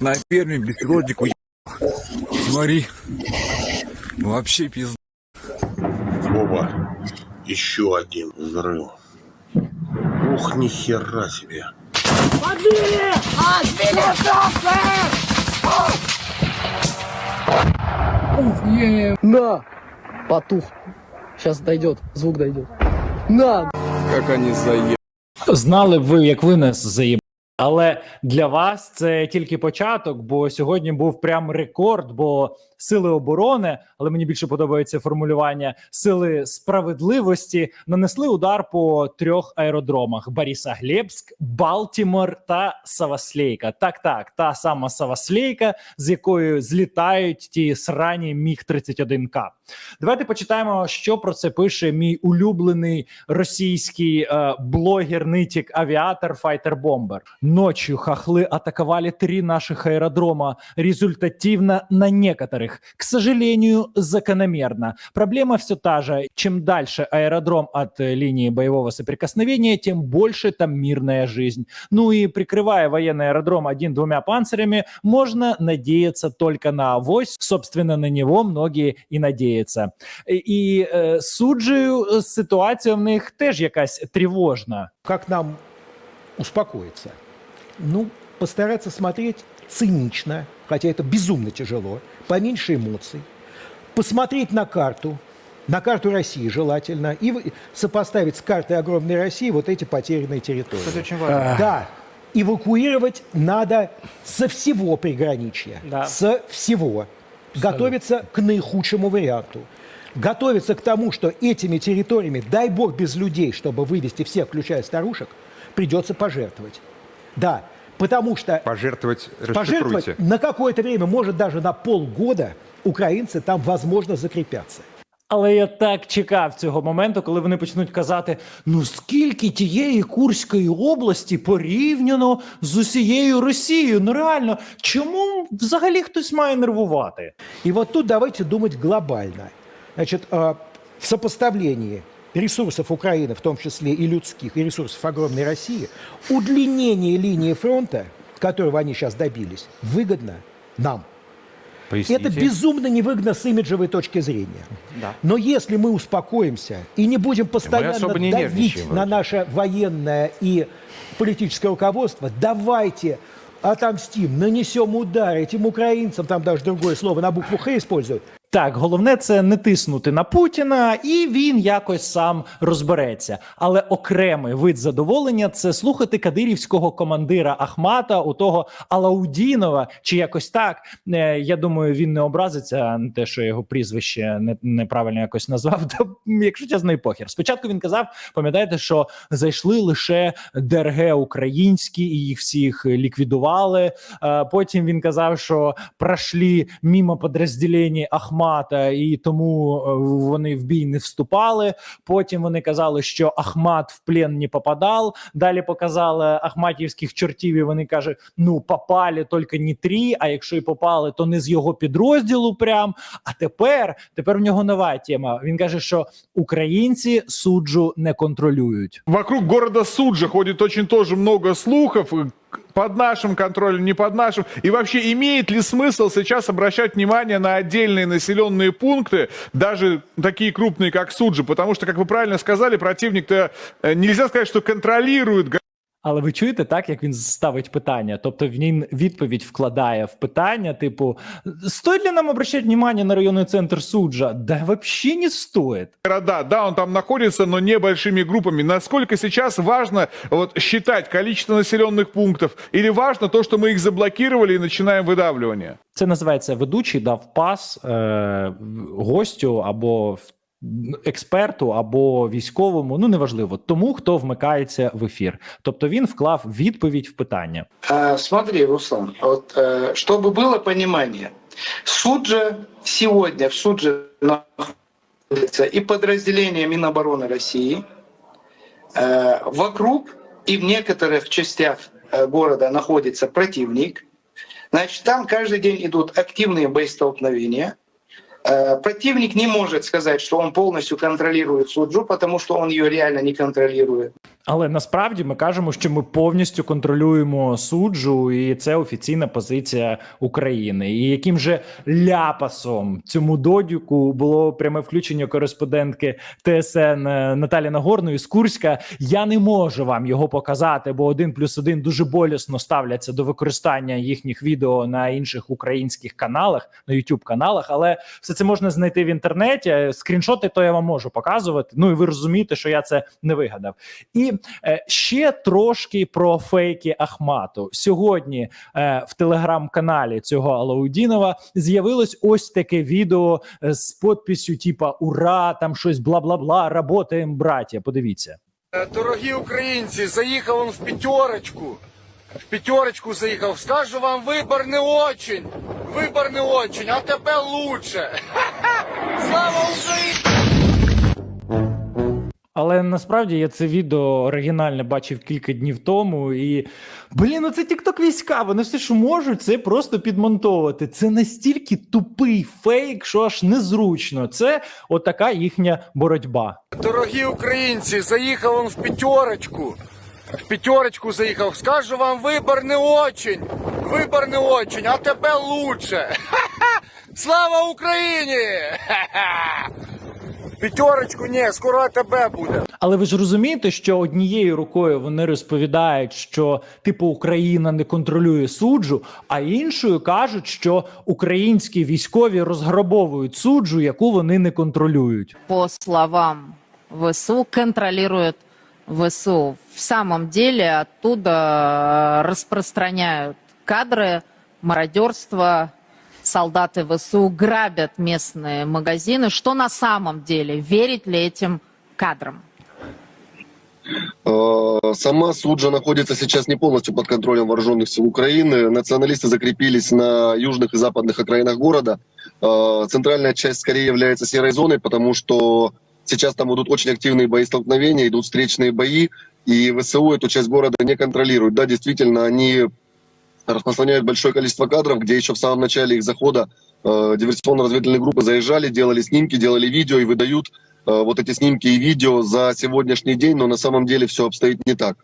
На перме беспилотник уебал. Смотри. Вообще пизда. Оба. Еще один взрыв. Ух, ни хера себе. На! Потух. Сейчас дойдет, звук дойдет. На! Как они заебали. Знали ви, як ви нас заїбали. Але для вас це тільки початок, бо сьогодні був прям рекорд. Бо сили оборони, але мені більше подобається формулювання сили справедливості, нанесли удар по трьох аеродромах: Борисоглебськ, Балтімор та Саваслейка. Так, так, та сама Саваслейка, з якою злітають ті срані міг 31 к Давайте почитаємо, що про це пише мій улюблений російський э, блогер, нытик, авиатор, файтер-бомбер. Ночью хохлы атаковали три наших аэродрома. Результативно на некоторых. К сожалению, закономерно. Проблема все та же. Чем дальше аэродром от э, линии боевого соприкосновения, тем больше там мирная жизнь. Ну и прикрывая военный аэродром один-двумя панцирями, можно надеяться только на авось. Собственно, на него многие і надіються. І е, суджую, ситуація в них теж якась тривожна. Как нам успокоиться? Ну, постараться смотреть цинично, хотя это безумно тяжело, поменьше эмоций, посмотреть на карту, на карту России желательно, и сопоставить с картой огромной России вот эти потерянные территории. Это очень важно. Да, эвакуировать надо со всего приграничья, Да. со всего. Готовиться к наихудшему варианту. Готовиться к тому, что этими территориями, дай бог без людей, чтобы вывести всех, включая старушек, придется пожертвовать. Да, потому что Пожертвовать, пожертвовать на какое-то время, может даже на полгода, украинцы там, возможно, закрепятся. Але я так чекав цього моменту, коли вони почнуть казати: ну скільки тієї Курської області порівняно з усією Росією? Ну реально, чому взагалі хтось має нервувати? И вот тут давайте думать глобально. Значит, э, в сопоставлении ресурсов Украины, в том числе и людских, и ресурсов огромной России, удлинение линии фронта, которого они сейчас добились, выгодно нам. Поясните. Это безумно невыгодно с имиджевой точки зрения. Да. Но если мы успокоимся и не будем постоянно не давить на наше военное и политическое руководство, давайте отомстим, нанесем удар этим украинцам, там даже другое слово на букву Х используют, Так, головне це не тиснути на Путіна, і він якось сам розбереться. Але окремий вид задоволення це слухати кадирівського командира Ахмата, у того Алаудінова, чи якось так. Е, Я думаю, він не образиться на те, що його прізвище не, неправильно якось назвав. Та, якщо чесно, і похер. Спочатку він казав: пам'ятаєте, що зайшли лише ДРГ українські, і їх всіх ліквідували. Е, Потім він казав, що пройшли мимо підрозділень Ахмата, і тому е, вони в бій не вступали. Потім вони казали, що Ахмат в плен не попадав. Далі показали ахматівських чортів. і Вони кажуть: ну попали тільки не три. А якщо і попали, то не з його підрозділу. Прям а тепер тепер в нього нова тема. Він каже, що українці суджу не контролюють. Вокруг города Суджа ходит очень тоже много слухов, под нашим контролем, не под нашим. И вообще, имеет ли смысл сейчас обращать внимание на отдельные населенные пункты, даже такие крупные, как Суджа? Потому что, как вы правильно сказали, противник-то э, нельзя сказать, что контролирует Але ви чуєте так, як він ставить питання? Тобто він відповідь вкладає в питання, типу: стоїть ли нам обращати внимание на районний центр суджа? Да вообще не стоит. города. Да, он там находится, но небольшими группами. Насколько сейчас важно вот, считать количество населенных пунктов? Или важно то, что мы их заблокировали и начинаем выдавливание? Це називається ведучий дав пас е, гостю або в- експерту, або військовому. Ну неважливо, тому хто вмикається в ефір. Тобто він вклав відповідь в питання. А, Смотри, Руслан, вот, э, чтобы было понимание, Суджа сегодня в Судже находится и подразделение Минобороны России, Э, вокруг и в некоторых частях э, города находится противник. Значит, там каждый день идут активные боестолкновения. Э, Противник не может сказать, что он полностью контролирует Суджу, потому что он ее реально не контролирует. Але насправді ми кажемо, що ми повністю контролюємо суджу, і це офіційна позиція України. І яким же ляпасом цьому додюку було пряме включення кореспондентки ТСН е, Наталі Нагорної з Курська. Я не можу вам його показати, бо один плюс один дуже болісно ставляться до використання їхніх відео на інших українських каналах, на youtube каналах. Але все це можна знайти в інтернеті. Скріншоти то я вам можу показувати. Ну і ви розумієте, що я це не вигадав. І е, ще трошки про фейки Ахмату. Сьогодні е, в телеграм-каналі цього Алаудінова з'явилось ось таке відео е, з подписю: типа Ура! Там щось бла бла бла. Работаємо, браття. Подивіться. Дорогі українці, заїхав он в п'ятерочку. В п'ятерочку заїхав. Скажу вам, вибор не очень. Вибор не очень, а тепер лучше. Слава Україні! Але насправді я це відео оригінальне бачив кілька днів тому, і блін, ну це тікток війська. Вони все, що можуть, це просто підмонтовувати. Це настільки тупий фейк, що аж незручно. Це отака їхня боротьба. Дорогі українці, заїхав он в п'ятерочку. В п'ятерочку заїхав. Скажу вам, вибор не очень. Вибор не очень, а тепер лучше. Слава Україні! П'ятерочку ні, скоро тебе буде. Але ви ж розумієте, що однією рукою вони розповідають, що типу Україна не контролює суджу, а іншою кажуть, що українські військові розграбовують суджу, яку вони не контролюють. по словам ВСУ, контролирует ВСУ. В самом деле оттуда распространяют кадры, мародерство, солдаты ВСУ грабят местные магазины. Что на самом деле? Верить ли этим кадрам? Э, Сама Суджа находится сейчас не полностью под контролем вооруженных сил Украины. Националисты закрепились на южных и западных окраинах города. Э, Центральная часть скорее является серой зоной, потому что сейчас там идут очень активные боестолкновения, идут встречные бои, и ВСУ эту часть города не контролирует. Да, действительно, они распространяют большое количество кадров, где еще в самом начале их захода э, диверсионно-разведывательные группы заезжали, делали снимки, делали видео и выдают э, вот эти снимки и видео за сегодняшний день, но на самом деле все обстоит не так.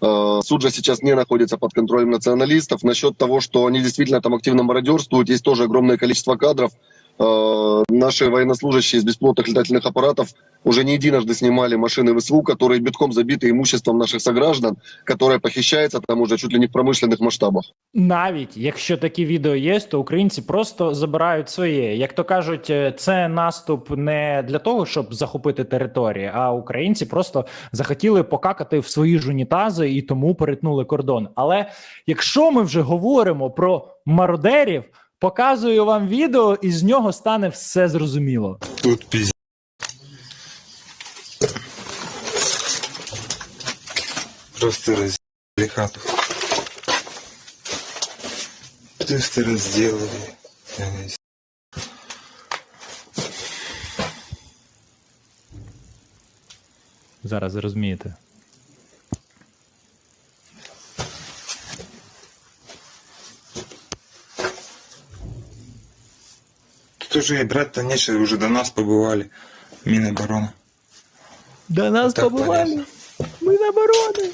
Э, Суджа сейчас не находится под контролем националистов. Насчет того, что они действительно там активно мародерствуют, есть тоже огромное количество кадров. Э, Наши военнослужащие из беспилотных летательных аппаратов уже не единожды снимали машины ВСУ, которые битком забиты имуществом наших сограждан, которое похищается там уже чуть ли не в промышленных масштабах. Навіть якщо такі відео є, то українці просто забирають своє. Як то кажуть, е, це наступ не для того, щоб захопити території, а українці просто захотіли покакати в свої ж унітази і тому перетнули кордон. Але якщо ми вже говоримо про мародерів, показую вам відео, і з нього стане все зрозуміло. Тут пізь. Просто разделали хату. Просто разделали. Зараз зрозумієте. И брать-то нечего, уже до нас побывали. Минобороны. До нас Так, побували. Ми на оборони.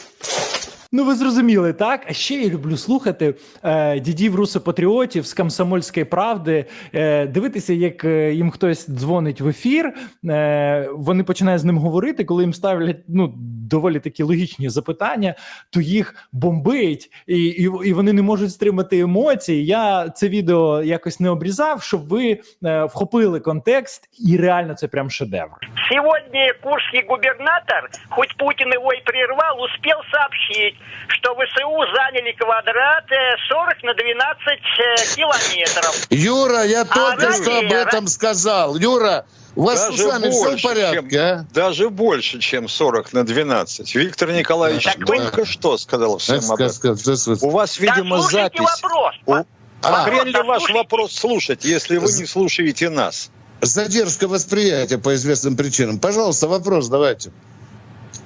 Ну, ви зрозуміли, так? А ще я люблю слухати е, дідів русопатріотів з комсомольської правди, е, дивитися, як е, їм хтось дзвонить в ефір. Е, вони починають з ним говорити, коли їм ставлять ну, доволі такі логічні запитання, то їх бомбить, і, і, і вони не можуть стримати емоції. Я це відео якось не обрізав, щоб ви е, вхопили контекст, і реально це прям шедевр. Сегодня курский губернатор, хоть Путин его и прервал, успел сообщить, что ВСУ заняли квадрат э, 40 на 12 э, километров. Юра, я только ранее- что об этом сказал. Юра, у вас с Даже ушами все в больше, порядке, чем- а? Даже больше, чем 40 на 12. Виктор Николаевич Так только что сказал всем об этом. У вас, видимо, Дослушайте запись. вопрос. У- А, А хрен ли ваш дослушайте. вопрос слушать, если вы не слушаете нас? задержка восприятия по известным причинам. Пожалуйста, вопрос давайте.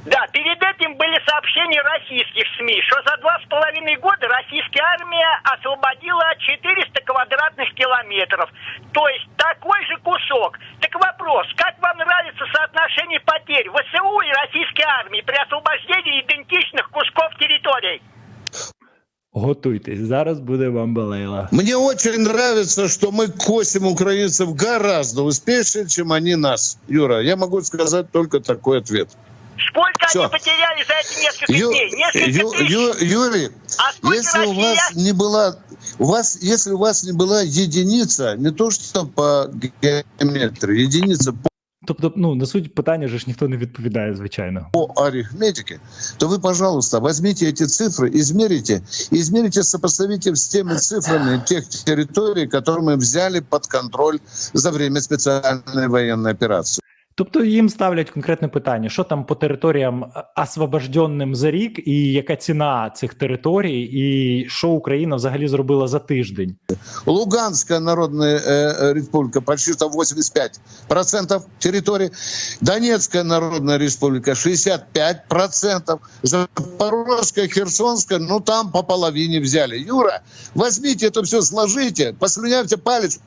Да, перед этим были сообщения российских СМИ, что за два с половиной года российская армия освободила 400 квадратов квадратных километров. То есть такой же кусок. Так вопрос, как вам нравится соотношение потерь ВСУ и российской армии при освобождении идентичных кусков территорий? Готуйтесь, зараз буде бамбалейла. Мне очень нравится, что мы косим украинцев гораздо успешнее, чем они нас. Юра, я могу сказать только такой ответ. Сколько Всё. они потеряли за эти несколько Ю- дней? Несколько Ю- тысяч? Ю- Юрий, А сколько если у Россия? вас не была, у вас, если у вас не была единица, не то что по геометрии, единица по Тобто, ну на суть питання же ж ніхто не відповідає, звичайно. по арифметике, то вы, пожалуйста, возьмите эти цифры, измерите, и измерите, сопоставите с теми цифрами тех территорий, которые мы взяли под контроль за время специальной военной операции. Тобто їм ставлять конкретне питання: що там по територіям е, освобожденним за рік, і яка ціна цих територій, і що Україна взагалі зробила за тиждень? Луганская народная э, э, республика почти что 85% территории. Донецкая народная республика 65%. Запорожская, Херсонская, ну там по половине взяли. Юра, возьмите это все, сложите, послюнявьте палец,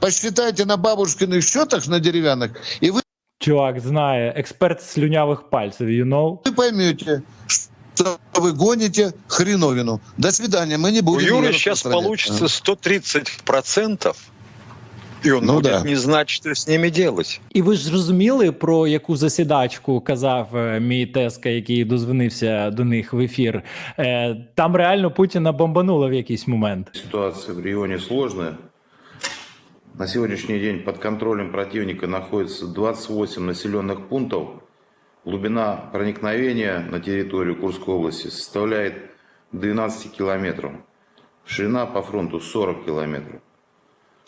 посчитайте на бабушкиных счетах на деревянных, и вы Чувак знає, експерт слюнявих пальців, you know? поймете, что вы гоните хреновину. До свидания, мы не У будем... Юры её сейчас распространять. получится 130%, и он Ну будет да. не знать, что с ними делать. І ви ж зрозуміли, про яку засідачку казав е, мій тезка, який дозвонився до них в ефір. Е, Там реально Путіна бомбануло в якийсь момент. Ситуация в регионе сложная. На сегодняшний день под контролем противника находится 28 населенных пунктов. Глубина проникновения на территорию Курской области составляет 12 километров. Ширина по фронту 40 километров.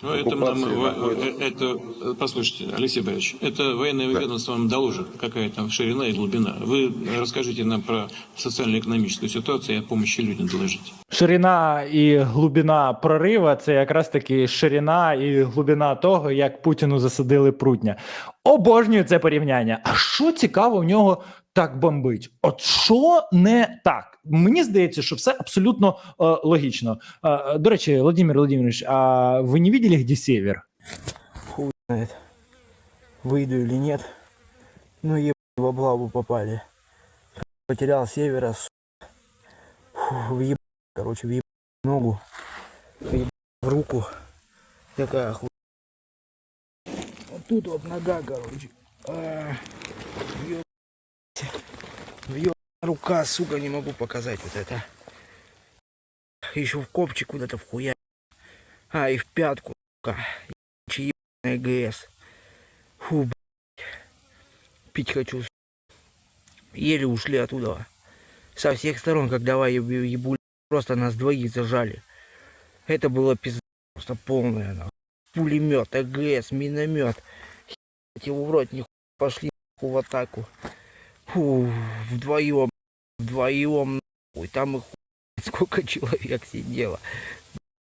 Ну, это, Оккупации нам- во- находится. это, э, послушайте, Алексей Борисович, это военное ведомство вам доложит, какая там ширина и глубина. Вы расскажите нам про социально-экономическую ситуацию и о помощи людям доложите. Ширина і глибина прорива це якраз таки ширина і глибина того, як Путіну засадили прутня. Обожнюю це порівняння. А що цікаво в нього так бомбить? От що не так? Мені здається, що все абсолютно е, логічно. Е, до речі, Владимир Владимирович, а ви не бачили, де север? Хуй знает, выйду или нет. Ну, еб в облаву попали. Потерял севера, с... Фу, въеб... короче, въеб... ногу, въеб... в руку. Такая хуй. Вот тут вот нога, короче. А, въеб... въеб... рука, сука, не могу показать вот это. Еще в копчик куда-то хуя. А, и в пятку, сука. Ебаная ГС. Фу, блядь. Пить хочу. с***. Еле ушли оттуда. Со всех сторон, как давай еб- ебу, просто нас двоих зажали. Это было пизда просто полная. нахуй. Пулемет, АГС, миномет. Ебать его в рот, нихуя пошли в атаку. Фу, вдвоем, вдвоем, нахуй. Там их сколько человек сидело.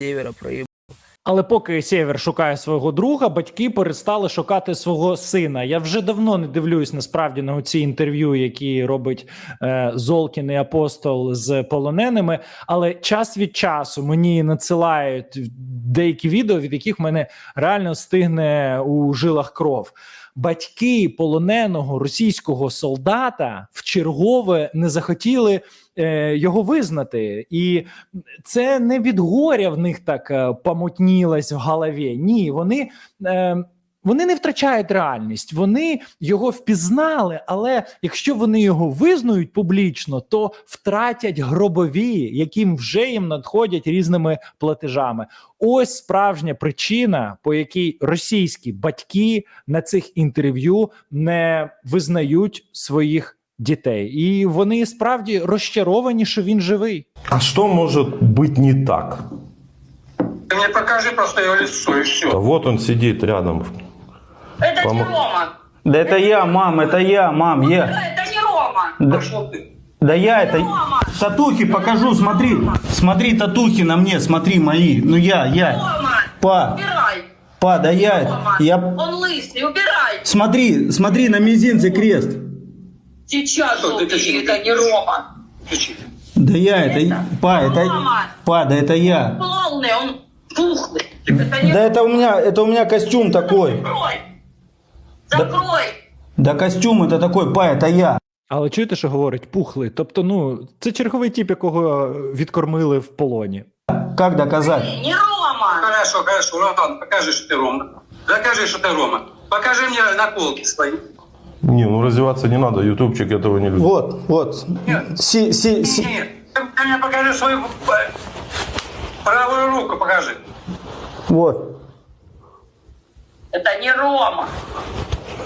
Севера проеб. Але поки Сєвер шукає свого друга, батьки перестали шукати свого сина. Я вже давно не дивлюсь насправді на ці інтерв'ю, які робить е, Золкін і апостол з полоненими. Але час від часу мені надсилають деякі відео, від яких мене реально стигне у жилах кров. Батьки полоненого російського солдата в чергове не захотіли е, його визнати, і це не від горя в них так е, помутнілось в голові. Ні, вони. Е, вони не втрачають реальність, вони його впізнали, але якщо вони його визнають публічно, то втратять гробові, яким вже їм надходять різними платежами. Ось справжня причина, по якій російські батьки на цих інтерв'ю не визнають своїх дітей, і вони справді розчаровані, що він живий. А что может быть не так? Ты мне покажи просто его лицо и все. Вот он сидит рядом. Это Помо- Рома. Да это я, мам, это я, мам, я. Это не Рома. Да, Пошел ты. да я это... Рома. Татухи покажу, смотри. Смотри, татухи на мне, смотри, мои. Ну я, я. Рома. Па, Убирай. па, да я... Рома. Я... Он лысый, убирай. Смотри, смотри, на мизинце крест. Сейчас убери, это не Рома. Да я это... Па, это... Рома. Па, да это я. Полный, он Пухлый. Это не Да это у меня, это у меня костюм такой. закрой. Закрой. Да костюм это такой, па, это я. Але чуєте, що говорить пухлий? Тобто, ну це черговий тип, якого відкормили в полоні. Как доказать? Не Рома. Хорошо, хорошо, Роман, покажи, что ты Рома. Докажи, что ты Рома. Покажи мне наколки свои. Не, ну раздеваться не надо, ютубчик этого не любит. Вот, вот. Си, си, си. Нет, ты мне покажи свою э, правую руку, покажи. Вот. Это не Рома.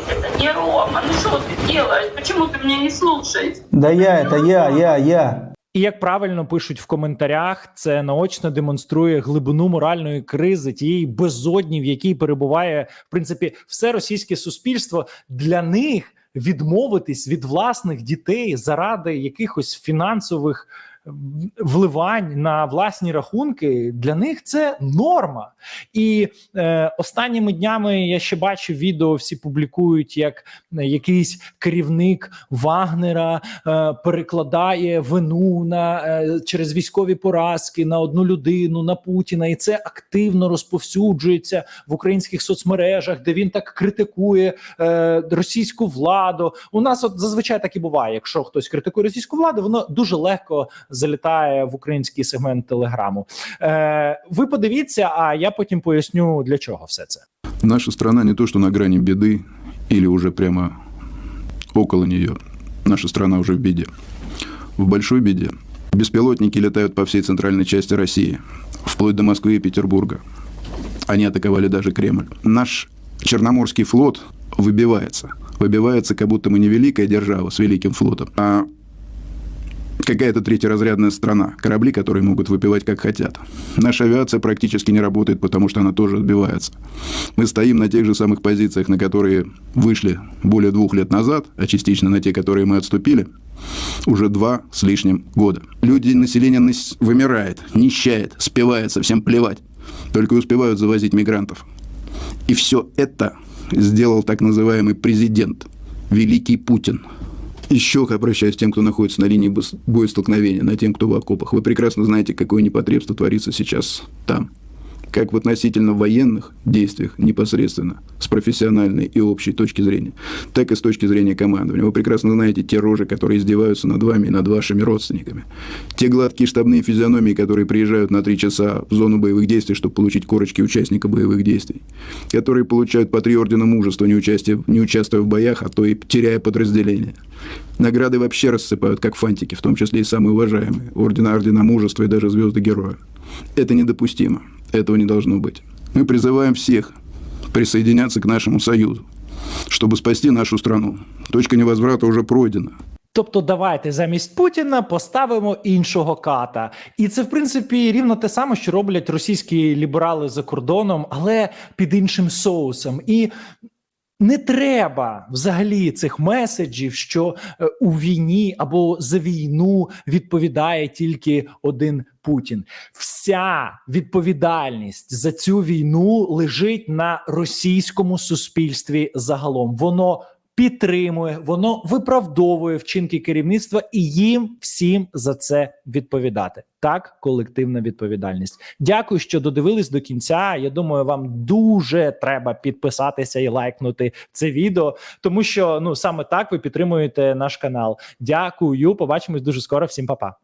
Это не Рома. Ну что ты делаешь? Почему ты меня не слушаешь? Да я, это я, я, я. І як правильно пишуть в коментарях, це наочно демонструє глибину моральної кризи, тієї безодні, в якій перебуває в принципі все російське суспільство. Для них відмовитись від власних дітей заради якихось фінансових вливань на власні рахунки. Для них це норма. І е, останніми днями я ще бачив відео, всі публікують, як якийсь керівник Вагнера е, перекладає вину на е, через військові поразки на одну людину, на Путіна, і це активно розповсюджується в українських соцмережах, де він так критикує е, російську владу. У нас от зазвичай так і буває. Якщо хтось критикує російську владу, воно дуже легко залітає в український сегмент телеграму. Е, ви подивіться, а я потім поясню для чого все це. Наша страна не то, что на грани беды или уже прямо около нее. Наша страна уже в беде. В большой беде. Беспилотники летают по всей центральной части России, вплоть до Москвы и Петербурга. Они атаковали даже Кремль. Наш Черноморский флот выбивается. Выбивается, как будто мы не великая держава с великим флотом, а какая-то третьеразрядная страна. Корабли, которые могут выпивать как хотят. Наша авиация практически не работает, потому что она тоже отбивается. Мы стоим на тех же самых позициях, на которые вышли более двух лет назад, а частично на те, которые мы отступили, уже два с лишним года. Люди, население нас- вымирает, нищает, спивается, всем плевать. Только успевают завозить мигрантов. И все это сделал так называемый президент, великий Путин. Еще обращаюсь к тем, кто находится на линии боестолкновения, на тем, кто в окопах. Вы прекрасно знаете, какое непотребство творится сейчас там. Как в относительно военных действиях непосредственно, с профессиональной и общей точки зрения, так и с точки зрения командования. Вы прекрасно знаете те рожи, которые издеваются над вами и над вашими родственниками. Те гладкие штабные физиономии, которые приезжают на три часа в зону боевых действий, чтобы получить корочки участника боевых действий. Которые получают по три ордена мужества, не, участие, не участвуя в боях, а то и теряя подразделения. Награды вообще рассыпают, как фантики, в том числе и самые уважаемые. Ордена, ордена мужества и даже звезды героя. Это недопустимо. Этого не должно быть. Мы призываем всех присоединяться к нашему союзу, чтобы спасти нашу страну. Точка невозврата уже пройдена. Тобто, давайте замість Путіна поставимо іншого ката, і це в принципі рівно те саме, що роблять російські ліберали за кордоном, але під іншим соусом. І не треба взагалі цих меседжів, що е, у війні або за війну відповідає тільки один Путін. Вся відповідальність за цю війну лежить на російському суспільстві загалом. Воно підтримує, воно виправдовує вчинки керівництва, і їм всім за це відповідати. Так, колективна відповідальність. Дякую, що додивились до кінця. Я думаю, вам дуже треба підписатися і лайкнути це відео, тому що ну саме так ви підтримуєте наш канал. Дякую, побачимось дуже скоро. Всім па-па.